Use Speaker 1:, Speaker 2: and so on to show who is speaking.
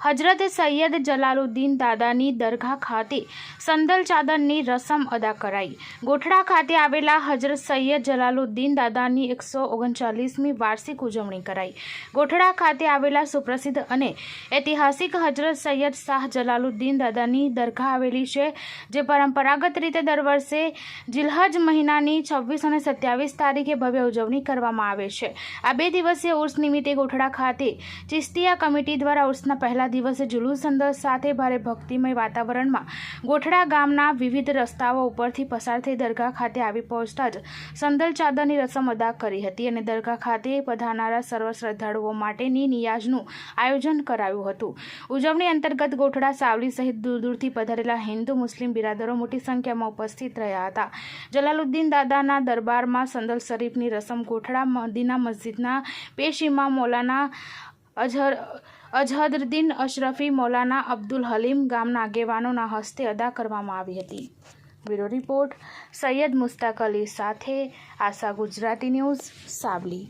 Speaker 1: હજરત સૈયદ જલાલુદ્દીન દાદાની દરગાહ ખાતે સંદલ ચાદરની રસમ અદા કરાઈ. ગોઠડા ખાતે આવેલા હજરત સૈયદ જલાલુદ્દીન દાદાની એકસો ઓગણચાલીસમી વાર્ષિક ઉજવણી કરાઈ. ગોઠડા ખાતે આવેલા સુપ્રસિદ્ધ અને ઐતિહાસિક હજરત સૈયદ શાહ જલાલુદ્દીન દાદાની દરગાહ આવેલી છે, જે પરંપરાગત રીતે દર વર્ષે જિલ્હજ મહિનાની છવ્વીસ અને સત્યાવીસ તારીખે ભવ્ય ઉજવણી કરવામાં આવે છે. આ બે દિવસીય ઉર્સ નિમિત્તે ગોઠડા ખાતે ચિસ્તિયા કમિટી દ્વારા ઉર્સના પહેલા દિવસે જુલુસ અંદર સાથે ભારે ભક્તિમય વાતાવરણમાં ગોઠડા ગામના વિવિધ રસ્તાઓ ઉપરથી પસાર થઈ દરગાહ ખાતે આવી પહોંચતા જ સંદલ ચાદરની રસમ અદા કરી હતી અને દરગાહ ખાતે પધારનારા સર્વ શ્રદ્ધાળુઓ માટેની નિયાજનું આયોજન કરાયું હતું. ઉજવણી અંતર્ગત ગોઠડા, સાવલી સહિત દૂર દૂરથી પધારેલા હિન્દુ, મુસ્લિમ બિરાદરો મોટી સંખ્યામાં ઉપસ્થિત રહ્યા હતા. જલાલુદ્દીન દાદાના દરબારમાં સંદલ શરીફની રસમ ગોઠડા, મદીના મસ્જિદના પેશ ઇમામ, મૌલાના અઝહર અઝહરુદ્દીન અશરફી મૌલાના અબ્દુલ હલીમ ગામના આગેવાનોના હસ્તે અદા કરવામાં આવી હતી. બ્યુરો રિપોર્ટ, સૈયદ મુસ્તાક અલી સાથે આશા ગુજરાતી ન્યૂઝ
Speaker 2: ચલાવ્યું